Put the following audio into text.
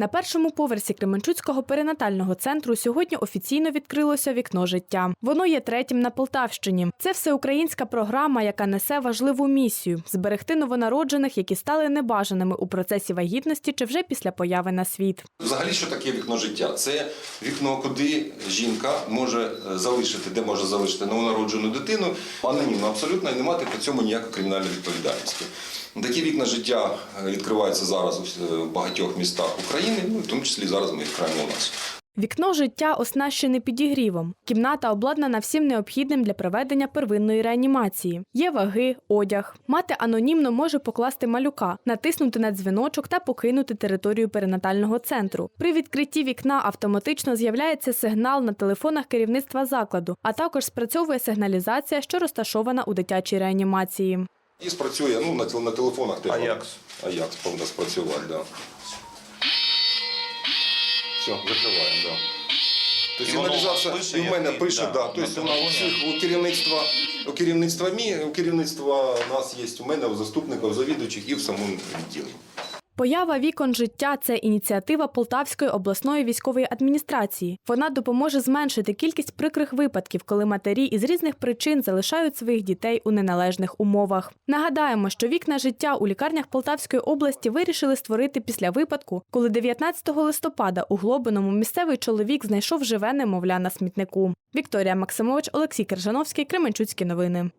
На першому поверсі Кременчуцького перинатального центру сьогодні офіційно відкрилося вікно життя. Воно є третім на Полтавщині. Це всеукраїнська програма, яка несе важливу місію зберегти новонароджених, які стали небажаними у процесі вагітності чи вже після появи на світ. Взагалі, що таке вікно життя? Це вікно, куди жінка може е, залишити, де може залишити новонароджену дитину анонімно, абсолютно і не мати при цьому ніякої кримінальної відповідальності. Такі вікна життя е, відкриваються зараз у е, багатьох містах України, ну в тому числі зараз ми відкриваємо у нас. Вікно життя оснащене підігрівом. Кімната обладнана всім необхідним для проведення первинної реанімації. Є ваги, одяг. Мати анонімно може покласти малюка, натиснути на дзвіночок та покинути територію перинатального центру. При відкритті вікна автоматично з'являється сигнал на телефонах керівництва закладу, а також спрацьовує сигналізація, що розташована у дитячій реанімації. І спрацює ну, на, на телефонах теж. Аякс. Аякс повинна спрацювати, да. Все, закриваємо, да. Тобто І воно пише, і в мене який, пише, да, да, на тобто вона у телефоні. всіх у керівництва, у керівництва мі, у керівництва нас є у мене, у заступників, завідуючих і в самому відділі. Поява вікон життя це ініціатива Полтавської обласної військової адміністрації. Вона допоможе зменшити кількість прикрих випадків, коли матері із різних причин залишають своїх дітей у неналежних умовах. Нагадаємо, що вікна життя у лікарнях Полтавської області вирішили створити після випадку, коли 19 листопада у Глобиному місцевий чоловік знайшов живе немовля на смітнику. Вікторія Максимович, Олексій Кержановський, Кременчуцькі новини.